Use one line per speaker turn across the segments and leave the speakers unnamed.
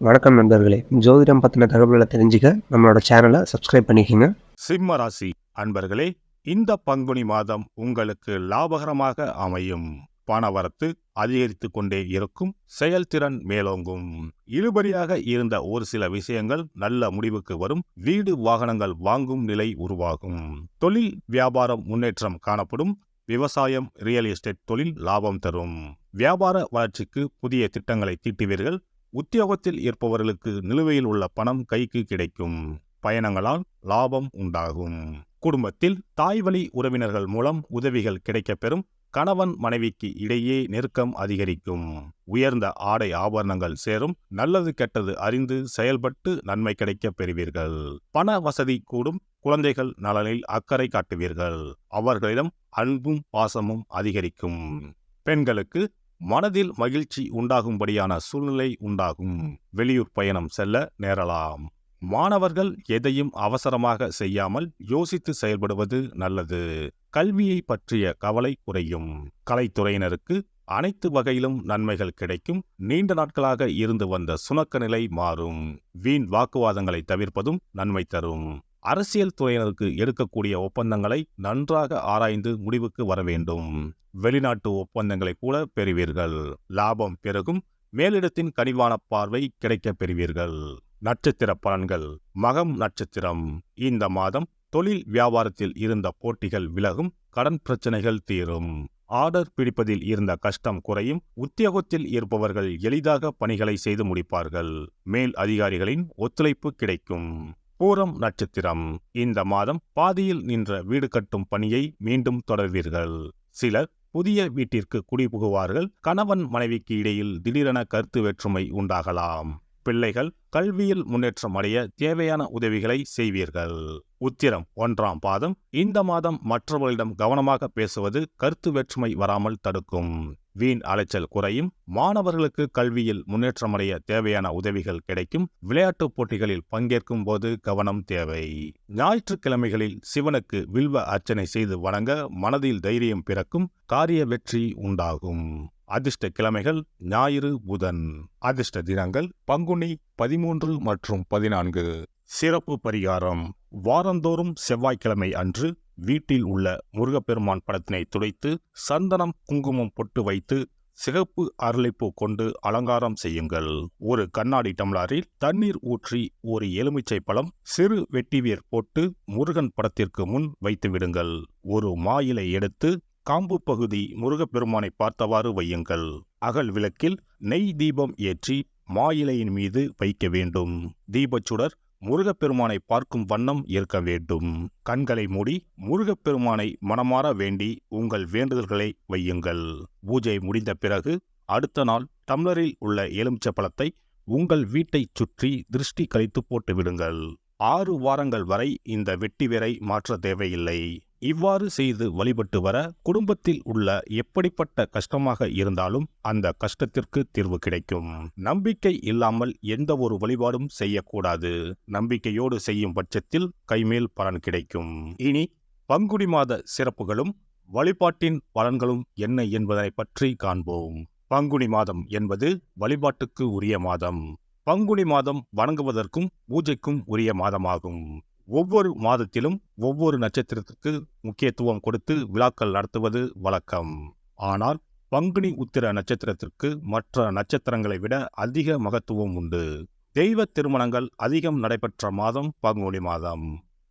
வணக்கம் நண்பர்களே. ஜோதிடம் பற்றின தகவல்களை தெரிஞ்சுக்க நம்மளோட சேனலை சப்ஸ்கிரைப் பண்ணிக்கோங்க.
சிம்ம ராசி அன்பர்களே இந்த பங்குனி மாதம் உங்களுக்கு லாபகரமாக அமையும். பணவரத்து அதிகரித்து கொண்டே இருக்கும். செயல்திறன் மேலோங்கும். இழுபறியாக இருந்த ஒரு சில விஷயங்கள் நல்ல முடிவுக்கு வரும். வீடு வாகனங்கள் வாங்கும் நிலை உருவாகும். தொழில் வியாபாரம் முன்னேற்றம் காணப்படும். விவசாயம் ரியல் எஸ்டேட் தொழில் லாபம் தரும். வியாபார வளர்ச்சிக்கு புதிய திட்டங்களை தீட்டுவீர்கள். உத்தியோகத்தில் இருப்பவர்களுக்கு நிலுவையில் உள்ள பணம் கைக்கு கிடைக்கும். பயணங்களால் லாபம் உண்டாகும். குடும்பத்தில் தாய்வழி உறவினர்கள் மூலம் உதவிகள் கிடைக்கப்பெறும் கணவன் மனைவிக்கு இடையே நெருக்கம் அதிகரிக்கும். உயர்ந்த ஆடை ஆபரணங்கள் சேரும். நல்லது கெட்டது அறிந்து செயல்பட்டு நன்மை கிடைக்கப் பெறுவீர்கள். பண வசதி கூடும். குழந்தைகள் நலனில் அக்கறை காட்டுவீர்கள். அவர்களிடம் அன்பும் பாசமும் அதிகரிக்கும். பெண்களுக்கு மனதில் மகிழ்ச்சி உண்டாகும்படியான சூழ்நிலை உண்டாகும். வெளியூர் பயணம் செல்ல நேரலாம். மாணவர்கள் எதையும் அவசரமாக செய்யாமல் யோசித்து செயல்படுவது நல்லது. கல்வியை பற்றிய கவலை குறையும். கலைத்துறையினருக்கு அனைத்து வகையிலும் நன்மைகள் கிடைக்கும். நீண்ட நாட்களாக இருந்து வந்த சுணக்க நிலை மாறும். வீண் வாக்குவாதங்களை தவிர்ப்பதும் நன்மை தரும். அரசியல் துறையினருக்கு எடுக்கக்கூடிய ஒப்பந்தங்களை நன்றாக ஆராய்ந்து முடிவுக்கு வர வேண்டும். வெளிநாட்டு ஒப்பந்தங்களை கூட பெறுவீர்கள். லாபம் பெருகும் மேலிடத்தின் கனிவான பார்வை கிடைக்கப் பெறுவீர்கள். நட்சத்திர பலன்கள் மகம் நட்சத்திரம். இந்த மாதம் தொழில் வியாபாரத்தில் இருந்த போட்டிகள் விலகும் கடன் பிரச்சனைகள் தீரும். ஆர்டர் பிடிப்பதில் இருந்த கஷ்டம் குறையும் உத்தியோகத்தில் இருப்பவர்கள் எளிதாக பணிகளை செய்து முடிப்பார்கள். மேல் அதிகாரிகளின் ஒத்துழைப்பு கிடைக்கும். பூரம் நட்சத்திரம். இந்த மாதம் பாதியில் நின்ற வீடு கட்டும் பணியை மீண்டும் தொடர்வீர்கள். சிலர் புதிய வீட்டிற்கு குடிபுகுவார்கள். கணவன் மனைவிக்கு இடையில் திடீரென கருத்து வேற்றுமை உண்டாகலாம். பிள்ளைகள் கல்வியில் முன்னேற்றம் அடைய தேவையான உதவிகளை செய்வீர்கள். உத்திரம் ஒன்றாம் பாதம். இந்த மாதம் மற்றவர்களிடம் கவனமாக பேசுவது கருத்து வேற்றுமை வராமல் தடுக்கும். வீண் அலைச்சல் குறையும். மாணவர்களுக்கு கல்வியில் முன்னேற்றமடைய தேவையான உதவிகள் கிடைக்கும். விளையாட்டுப் போட்டிகளில் பங்கேற்கும் போது கவனம் தேவை. ஞாயிற்றுக்கிழமைகளில் சிவனுக்கு வில்வ அர்ச்சனை செய்து வணங்க மனதில் தைரியம் பிறக்கும் காரிய வெற்றி உண்டாகும். அதிர்ஷ்ட கிழமைகள் ஞாயிறு புதன். அதிர்ஷ்ட தினங்கள் பங்குனி பதிமூன்று மற்றும் பதினான்கு. சிறப்பு பரிகாரம். வாரந்தோறும் செவ்வாய்க்கிழமை அன்று வீட்டில் உள்ள முருகப்பெருமான் படத்தினை துடைத்து சந்தனம் குங்குமம் பொட்டு வைத்து சிகப்பு அரளிப்பூ கொண்டு அலங்காரம் செய்யுங்கள். ஒரு கண்ணாடி டம்ளாரில் தண்ணீர் ஊற்றி ஒரு எலுமிச்சை பழம் சிறு வெட்டிவேர் போட்டு முருகன் படத்திற்கு முன் வைத்து விடுங்கள். ஒரு மாயிலை எடுத்து காம்பு பகுதி முருகப்பெருமானை பார்த்தவாறு வையுங்கள். அகல் விளக்கில் நெய் தீபம் ஏற்றி மாயிலையின் மீது வைக்க வேண்டும். தீபச்சுடர் முருகப்பெருமானை பார்க்கும் வண்ணம் இருக்க வேண்டும். கண்களை மூடி முருகப்பெருமானை மனமாற வேண்டி உங்கள் வேண்டுதல்களை வையுங்கள். பூஜை முடிந்த பிறகு அடுத்த நாள் டம்ளரில் உள்ள எலுமிச்சப்பழத்தை உங்கள் வீட்டைச் சுற்றி திருஷ்டி கழித்து போட்டு விடுங்கள் ஆறு வாரங்கள் வரை இந்த வெட்டிவேரை மாற்ற தேவையில்லை. இவ்வாறு செய்து வழிபட்டு வர குடும்பத்தில் உள்ள எப்படிப்பட்ட கஷ்டமாக இருந்தாலும் அந்த கஷ்டத்திற்கு தீர்வு கிடைக்கும். நம்பிக்கை இல்லாமல் எந்த ஒரு வழிபாடும் செய்யக்கூடாது. நம்பிக்கையோடு செய்யும் பட்சத்தில் கைமேல் பலன் கிடைக்கும். இனி பங்குனி மாத சிறப்புகளும் வழிபாட்டின் பலன்களும் என்ன என்பதனை பற்றி காண்போம். பங்குனி மாதம் என்பது வழிபாட்டுக்கு உரிய மாதம். பங்குனி மாதம் வணங்குவதற்கும் பூஜைக்கும் உரிய மாதமாகும். ஒவ்வொரு மாதத்திலும் ஒவ்வொரு நட்சத்திரத்திற்கு முக்கியத்துவம் கொடுத்து விழாக்கள் நடத்துவது வழக்கம். ஆனால் பங்குனி உத்திர நட்சத்திரத்திற்கு மற்ற நட்சத்திரங்களை விட அதிக மகத்துவம் உண்டு. தெய்வ திருமணங்கள் அதிகம் நடைபெற்ற மாதம் பங்குனி மாதம்.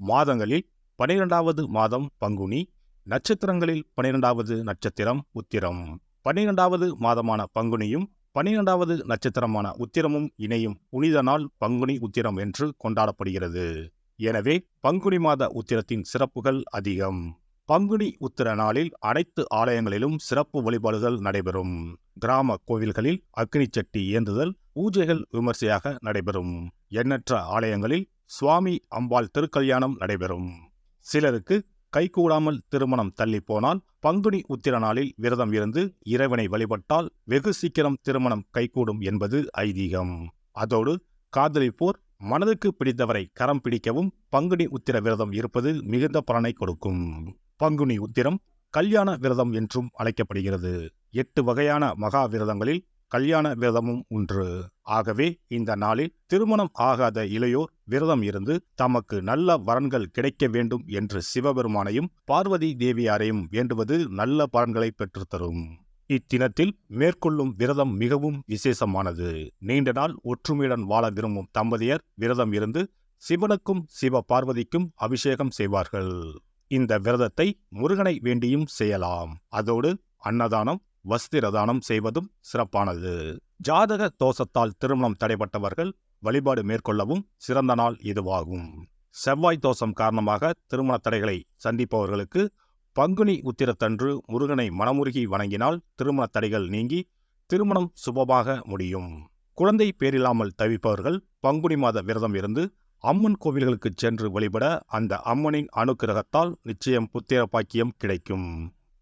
மாதங்களில் பனிரெண்டாவது மாதம் பங்குனி நட்சத்திரங்களில் பனிரெண்டாவது நட்சத்திரம் உத்திரம். பன்னிரெண்டாவது மாதமான பங்குனியும் பன்னிரெண்டாவது நட்சத்திரமான உத்திரமும் இணையும் புனித நாள் பங்குனி உத்திரம் என்று கொண்டாடப்படுகிறது. எனவே பங்குனி மாத உத்திரத்தின் சிறப்புகள் அதிகம். பங்குனி உத்திர நாளில் அனைத்து ஆலயங்களிலும் சிறப்பு வழிபாடுகள் நடைபெறும். கிராம கோவில்களில் அக்னி சட்டி ஏந்துதல் பூஜைகள் விமர்சையாக நடைபெறும். எண்ணற்ற ஆலயங்களில் சுவாமி அம்பாள் திருக்கல்யாணம் நடைபெறும். சிலருக்கு கைகூடாமல் திருமணம் தள்ளி போனால் பங்குனி உத்திர நாளில் விரதம் இருந்து இறைவனை வழிபட்டால் வெகு சீக்கிரம் திருமணம் கைகூடும் என்பது ஐதீகம். அதோடு காதலிப்போர் மனதுக்கு பிடித்தவரை கரம் பிடிக்கவும் பங்குனி உத்திர விரதம் இருப்பது மிகுந்த பலனை கொடுக்கும். பங்குனி உத்திரம் கல்யாண விரதம் என்றும் அழைக்கப்படுகிறது. எட்டு வகையான மகா விரதங்களில் கல்யாண விரதமும் ஒன்று. ஆகவே இந்த நாளில் திருமணம் ஆகாத இளையோர் விரதம் இருந்து தமக்கு நல்ல வரன்கள் கிடைக்க வேண்டும் என்று சிவபெருமானையும் பார்வதி தேவியாரையும் வேண்டுவது நல்ல பலன்களை பெற்றுத்தரும் இத்தினத்தில் மேற்கொள்ளும் விரதம் மிகவும் விசேஷமானது. நீண்ட நாள் ஒற்றுமையுடன் வாழ விரும்பும் தம்பதியர் விரதம் இருந்து சிவனுக்கும் சிவ பார்வதிக்கும் அபிஷேகம் செய்வார்கள். இந்த விரதத்தை முருகனை வேண்டியும் செய்யலாம். அதோடு அன்னதானம் வஸ்திரதானம் செய்வதும் சிறப்பானது. ஜாதக தோஷத்தால் திருமணம் தடைப்பட்டவர்கள் வழிபாடு மேற்கொள்ளவும் சிறந்த நாள் இதுவாகும். செவ்வாய் தோஷம் காரணமாக திருமண தடைகளை சந்திப்பவர்களுக்கு பங்குனி உத்திரத்தன்று முருகனை மனமுருகி வணங்கினால் திருமண தடைகள் நீங்கி திருமணம் சுபமாக முடியும். குழந்தை பேரில்லாமல் தவிப்பவர்கள் பங்குனி மாத விரதம் இருந்து அம்மன் கோவில்களுக்கு சென்று வழிபட அந்த அம்மனின் அனுக்கிரகத்தால் நிச்சயம் புத்திர பாக்கியம் கிடைக்கும்.